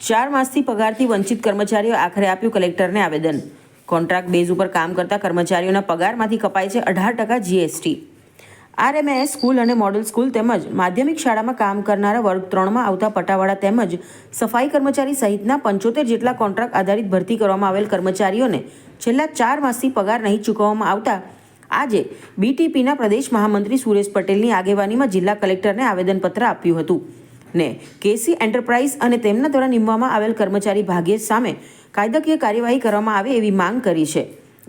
ચાર માસથી પગારથી વંચિત કર્મચારીઓ આખરે આપ્યું કલેક્ટરને આવેદન. કોન્ટ્રાક્ટ બેઝ ઉપર કામ કરતા કર્મચારીઓના પગારમાંથી કપાય છે અઢાર ટકા જીએસટી આરએમએસ સ્કૂલ અને મોડલ સ્કૂલ તેમજ માધ્યમિક શાળામાં કામ કરનારા વર્ગ ત્રણમાં આવતા પટાવાળા તેમજ સફાઈ કર્મચારી સહિતના પંચોતેર જેટલા કોન્ટ્રાક્ટ આધારિત ભરતી કરવામાં આવેલ કર્મચારીઓને છેલ્લા ચાર માસથી પગાર નહીં ચૂકવવામાં આવતા આજે બીટીપીના પ્રદેશ મહામંત્રી સુરેશ પટેલની આગેવાનીમાં જિલ્લા કલેક્ટરને આવેદનપત્ર આપ્યું હતું. ને કેસી એન્ટરપ્રાઇઝ અને તેમના દ્વારા નિમવામાં આવેલ કર્મચારી ભાગ્યેશ સામે કાયદાકીય કાર્યવાહી કરવામાં આવે એવી માંગ કરી છે.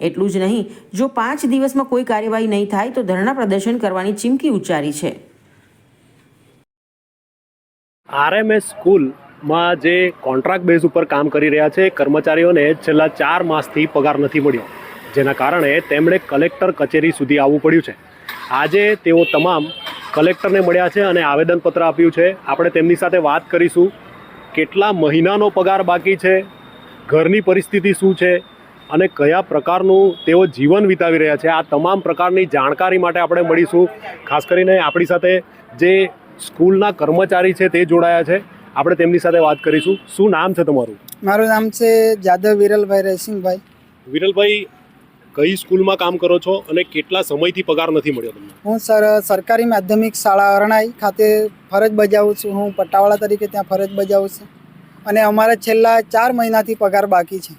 એટલું જ નહીં, જો પાંચ દિવસમાં કોઈ કાર્યવાહી નહીં થાય તો ધરણા પ્રદર્શન કરવાની ચીમકી ઉચ્ચારી છે. આરએમએસ સ્કૂલમાં જે કોન્ટ્રાક્ટ બેઝ ઉપર કામ કરી રહ્યા છે, કર્મચારીઓને છેલ્લા ચાર માસથી પગાર નથી મળ્યો. જેના કારણે તેમણે કલેક્ટર કચેરી સુધી આવવું પડ્યું છે. આજે તેઓ તમામ કલેક્ટરને મળ્યા છે અને આવેદનપત્ર આપ્યું છે. આપણે તેમની સાથે વાત કરીશું. કેટલા મહિનાનો પગાર બાકી છે? ઘરની પરિસ્થિતિ શું છે? અને કયા પ્રકારનું તેઓ જીવન વિતાવી રહ્યા છે? આ તમામ પ્રકારની જાણકારી માટે આપણે મળીશું. ખાસ કરીને આપણી સાથે જે સ્કૂલના કર્મચારી છે તે જોડાયા છે. આપણે તેમની સાથે વાત કરીશું. શું નામ છે તમારું? મારું નામ છે જાદવ વિરલભાઈ રેસિંગભાઈ વિરલભાઈ કઈ સ્કૂલમાં કામ કરો છો અને કેટલા સમયથી પગાર નથી મળ્યો તમને? હું સર સરકારી માધ્યમિક શાળા અરણાઈ ખાતે ફરજ બજાવું છું. હું પટ્ટાવાળા તરીકે ત્યાં ફરજ બજાવું છું. અને અમારે છેલ્લા ચાર મહિનાથી પગાર બાકી છે.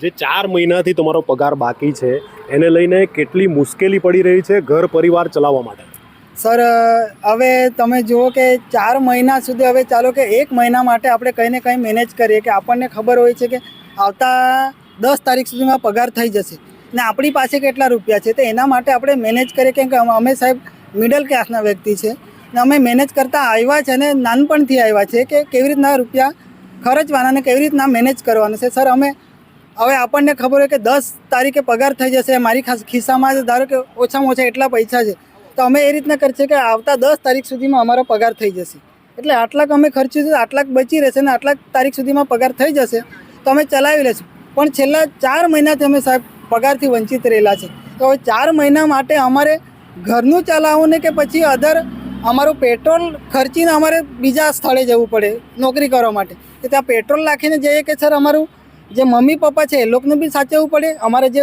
જે ચાર મહિનાથી તમારો પગાર બાકી છે એને લઈને કેટલી મુશ્કેલી પડી રહી છે ઘર પરિવાર ચલાવવા માટે? સર હવે તમે જુઓ કે ચાર મહિના સુધી હવે ચાલો કે એક મહિના માટે આપણે કંઈ ને કંઈ મેનેજ કરીએ કે આપણને ખબર હોય છે કે આવતા દસ તારીખ સુધીમાં પગાર થઈ જશે. ને આપણી પાસે કેટલા રૂપિયા છે તો એના માટે આપણે મેનેજ કરીએ કેમ કે અમે સાહેબ મિડલ ક્લાસના વ્યક્તિ છે. ને અમે મેનેજ કરતા આવ્યા છે અને નાનપણથી આવ્યા છે કે કેવી રીતના રૂપિયા ખર્ચવાના ને કેવી રીતના મેનેજ કરવાના છે. સર, અમે હવે આપણને ખબર હોય કે દસ તારીખે પગાર થઈ જશે. મારી ખાસ ખિસ્સામાં ધારો કે ઓછામાં ઓછા એટલા પૈસા છે. તો અમે એ રીતના કરશે કે આવતા દસ તારીખ સુધીમાં અમારો પગાર થઈ જશે. એટલે આટલાક અમે ખર્ચ્યું છે આટલાક બચી રહેશે ને આટલાક તારીખ સુધીમાં પગાર થઈ જશે, તો અમે ચલાવી લઈશું પણ છેલ્લા ચાર મહિનાથી અમે સાહેબ પગારથી વંચિત રહેલા છે. તો હવે ચાર મહિના માટે અમારે ઘરનું ચલાવવું ને કે પછી અધર અમારું પેટ્રોલ ખર્ચીને અમારે બીજા સ્થળે જવું પડે નોકરી કરવા માટે. કે ત્યાં પેટ્રોલ નાખીને જઈએ કે સર અમારું જે મમ્મી પપ્પા છે એ લોકોને બી સાચવવું પડે? અમારે જે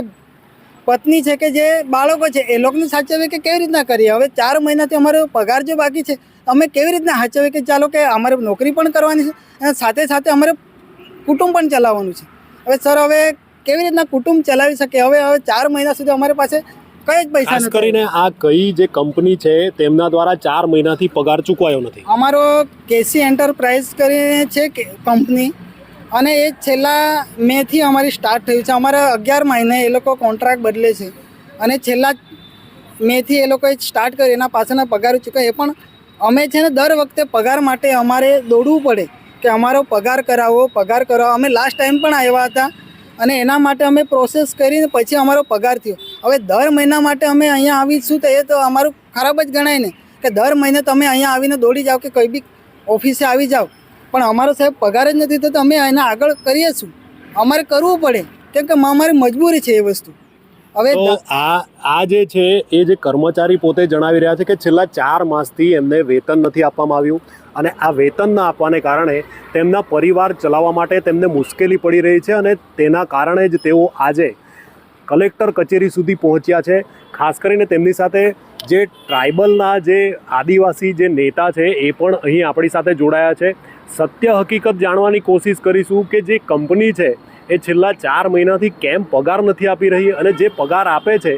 પત્ની છે કે જે બાળકો છે એ લોકોને સાચવે કે કેવી રીતના કરીએ? હવે ચાર મહિનાથી અમારો પગાર જો બાકી છે અમે કેવી રીતના સાચવીએ કે ચાલો કે અમારે નોકરી પણ કરવાની છે અને સાથે સાથે અમારે કુટુંબ પણ ચલાવવાનું છે. હવે સર હવે કેવી રીતના કુટુંબ ચલાવી શકે? હવે હવે ચાર મહિના સુધી અમારી પાસે કઈ જ પૈસા નથી કરીને આ કઈ જે કંપની છે તેમના દ્વારા ચાર મહિનાથી પગાર ચૂકવાયો નથી. અમારો કેસી એન્ટરપ્રાઇઝ કરીને છે કે કંપની અને એ છેલ્લા મેથી અમારી સ્ટાર્ટ થયું છે. અમારા અગિયાર મહિને એ લોકો કોન્ટ્રાક્ટ બદલે છે. અને છેલ્લા મેથી એ લોકોએ સ્ટાર્ટ કર્યું એના પાછળના પગાર ચૂકવે એ પણ અમે છે ને દર વખતે પગાર માટે અમારે દોડવું પડે કે અમારો પગાર કરાવો પગાર કરાવો. અમે લાસ્ટ ટાઈમ પણ આવ્યા હતા. અને એના માટે અમે પ્રોસેસ કરીને પછી અમારો પગાર થયો. હવે દર મહિના માટે અમે અહીંયા આવીશું તો એ તો અમારું ખરાબ જ ગણાય ને. કે દર મહિને તમે અહીંયા આવીને દોડી જાઓ કે કંઈ બી ઓફિસે આવી જાઓ. પણ અમારો સાહેબ પગાર જ નથી થતો, અમે એના આગળ કરીએ છું અમારે કરવું પડે. કેમ કે અમારી મજબૂરી છે એ વસ્તુ. હવે આ આ જે છે એ જે કર્મચારી પોતે જણાવી રહ્યા છે કે છેલ્લા ચાર માસથી એમને વેતન નથી આપવામાં આવ્યું અને આ વેતન ન આપવાને કારણે તેમના પરિવાર ચલાવવા માટે તેમને મુશ્કેલી પડી રહી છે અને તેના કારણે જ તેઓ આજે કલેક્ટર કચેરી સુધી પહોંચ્યા છે. ખાસ કરીને તેમની સાથે જે ટ્રાઇબલના જે આદિવાસી જે નેતા છે એ પણ અહીં આપણી સાથે જોડાયા છે. સત્ય હકીકત જાણવાની કોશિશ કરીશું કે જે કંપની છે એ છેલ્લા ચાર મહિનાથી કેમ પગાર નથી આપી રહી અને જે પગાર આપે છે,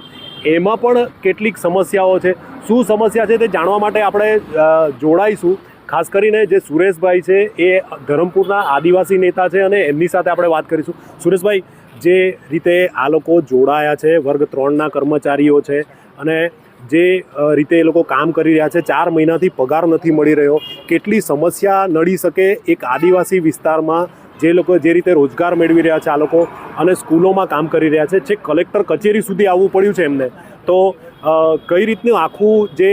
એમાં પણ કેટલીક સમસ્યાઓ છે. શું સમસ્યા છે તે જાણવા માટે આપણે જોડાઈશું. ખાસ કરીને જે સુરેશભાઈ છે, એ ધરમપુરના આદિવાસી નેતા છે અને એમની સાથે આપણે વાત કરીશું. સુરેશભાઈ, જે રીતે આ લોકો જોડાયા છે, વર્ગ ત્રણના કર્મચારીઓ છે અને જે રીતે એ લોકો કામ કરી રહ્યા છે, ચાર મહિનાથી પગાર નથી મળી રહ્યો. કેટલી સમસ્યા નડી શકે એક આદિવાસી વિસ્તારમાં જે લોકો જે રીતે રોજગાર મેળવી રહ્યા છે, આ લોકો અને સ્કૂલોમાં કામ કરી રહ્યા છે. છેક કલેક્ટર કચેરી સુધી આવવું પડ્યું છે એમને. તો કઈ રીતનું આખું જે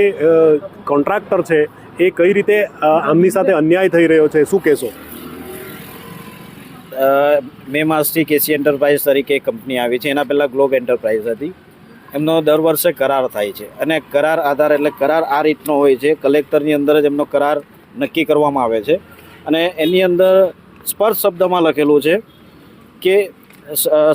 કોન્ટ્રાક્ટર છે, એ કઈ રીતે આમની સાથે અન્યાય થઈ રહ્યો છે? શું કહેશો? મે માસથી કેસી એન્ટરપ્રાઇઝ તરીકે કંપની આવી છે. એના પહેલાં ગ્લોબ એન્ટરપ્રાઇઝ હતી. એમનો દર વર્ષે કરાર થાય છે. અને કરાર આધાર એટલે કરાર આ રીતનો હોય છે. કલેક્ટરની અંદર જ એમનો કરાર નક્કી કરવામાં આવે છે. અને એની અંદર સ્પર્શ શબ્દમાં લખેલું છે કે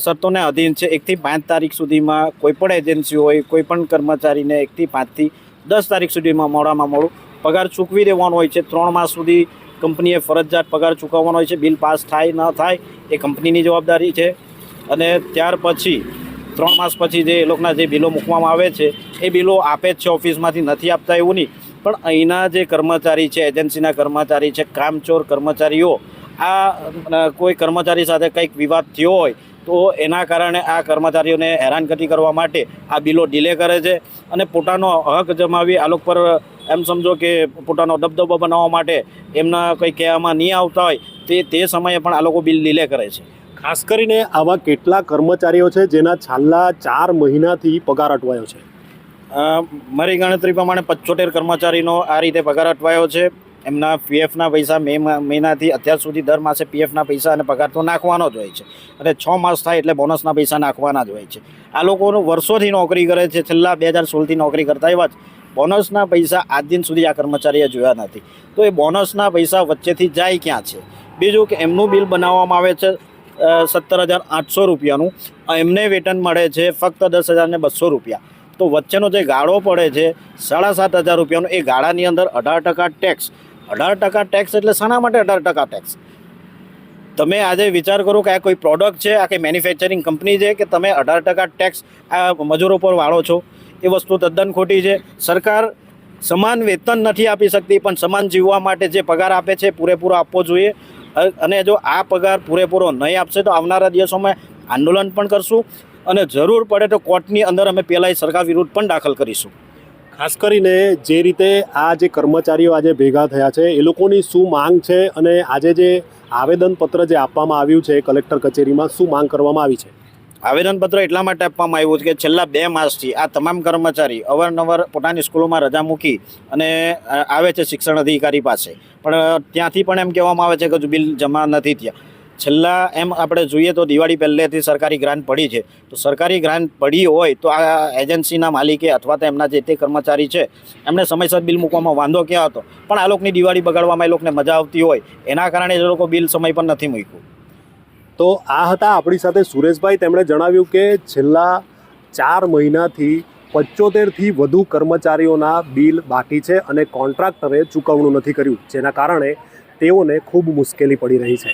શરતોને અધીન છે. એકથી પાંચ તારીખ સુધીમાં કોઈ પણ એજન્સી હોય, કોઈ પણ કર્મચારીને એકથી પાંચથી દસ તારીખ સુધીમાં મોડામાં મોડું પગાર ચૂકવી દેવાનો હોય છે. ત્રણ માસ સુધી કંપનીએ ફરજિયાત પગાર ચૂકવવાનો હોય છે. બિલ પાસ થાય, ન થાય એ કંપનીની જવાબદારી છે. અને ત્યાર પછી, ત્રણ માસ પછી જે એ લોકોના જે બિલો મૂકવામાં આવે છે, એ બિલો આપે જ છે ઓફિસમાંથી. નથી આપતા એવું નહીં. પણ અહીંના જે કર્મચારી છે, એજન્સીના કર્મચારી છે, કામચોર કર્મચારીઓ આ કોઈ કર્મચારી સાથે કંઈક વિવાદ થયો હોય તો એના કારણે આ કર્મચારીઓને હેરાનગતિ કરવા માટે આ બિલો ડિલે કરે છે અને પોતાનો હક જમાવી આ લોકો પર એમ સમજો કે પોતાનો દબદબો બનાવવા માટે એમના કંઈ કહેવામાં નહીં આવતા હોય તે તે સમયે પણ આ લોકો બિલ ડિલે કરે છે. ખાસ કરીને આવા કેટલા કર્મચારીઓ છે જેના છેલ્લા ચાર મહિનાથી પગાર અટવાયો છે? મારી ગણતરી પ્રમાણે પચોતેર કર્મચારીનો આ રીતે પગાર અટવાયો છે. એમના પીએફના પૈસા મે મહિનાથી અત્યાર સુધી દર માસે પીએફના પૈસા અને પગાર તો નાખવાનો જ હોય છે. અને છ માસ થાય એટલે બોનસના પૈસા નાખવાના જ હોય છે. આ લોકોનું વર્ષોથી નોકરી કરે છે. છેલ્લા બે હજાર સોળથી નોકરી કરતા એવા જ. બોનસના પૈસા આજ દિન સુધી આ કર્મચારીએ જોયા નથી. તો એ બોનસના પૈસા વચ્ચેથી જાય ક્યાં છે? બીજું કે એમનું બિલ બનાવવામાં આવે છે સત્તર હજાર આઠસો રૂપિયાનું. એમને વેતન મળે છે ફક્ત દસ હજાર ને બસો રૂપિયા. તો વચ્ચેનો જે ગાળો પડે છે, સાડા સાત હજાર રૂપિયાનો, એ ગાળાની અંદર અઢાર ટકા ટેક્સ. અઢાર ટકા ટેક્સ એટલે શાના માટે અઢાર ટકા ટેક્સ તમે આજે વિચાર કરો કે આ કોઈ પ્રોડક્ટ છે, આ કંઈ મેન્યુફેક્ચરિંગ કંપની છે કે તમે અઢાર ટકા ટેક્સ આ મજૂરો પર વાળો છો? એ વસ્તુ તદ્દન ખોટી છે. સરકાર સમાન વેતન નથી આપી શકતી, પણ સમાન જીવવા માટે જે પગાર આપે છે પૂરેપૂરો આપવો જોઈએ. અને જો આ પગાર પૂરેપૂરો નહીં આપશે તો આવનારા દિવસોમાં આંદોલન પણ કરશું. અને જરૂર પડે તો કોર્ટની અંદર અમે પહેલાં સરકાર વિરુદ્ધ પણ દાખલ કરીશું. ખાસ કરીને જે રીતે આ જે કર્મચારીઓ આજે ભેગા થયા છે, એ લોકોની શું માંગ છે અને આજે જે આવેદનપત્ર જે આપવામાં આવ્યું છે કલેક્ટર કચેરીમાં, શું માંગ કરવામાં આવી છે? આવેદનપત્ર એટલા માટે આપવામાં આવ્યું છે કે છેલ્લા બે માસથી આ તમામ કર્મચારી અવારનવાર પોતાની સ્કૂલોમાં રજા મૂકી અને આવે છે શિક્ષણ અધિકારી પાસે. પણ ત્યાંથી પણ એમ કહેવામાં આવે છે કે હજુ બિલ જમા નથી થયા. છેલ્લા એમ આપણે જોઈએ તો દિવાળી પહેલેથી સરકારી ગ્રાન્ટ પડી છે. તો સરકારી ગ્રાન્ટ પડી હોય તો આ એજન્સીના માલિકે અથવા તો એમના જે તે કર્મચારી છે, એમને સમયસર બિલ મૂકવામાં વાંધો ક્યાં હતો? પણ આ લોકોની દિવાળી બગાડવામાં એ લોકોને મજા આવતી હોય. એના કારણે એ લોકો બિલ સમય પર નથી મૂક્યું. તો આ હતા આપણી સાથે સુરેશભાઈ. તેમણે જણાવ્યું કે છેલ્લા ચાર મહિનાથી પંચોતેરથી વધુ કર્મચારીઓના બિલ બાકી છે અને કોન્ટ્રાક્ટરે ચૂકવણું નથી કર્યું, જેના કારણે તેઓને ખૂબ મુશ્કેલી પડી રહી છે.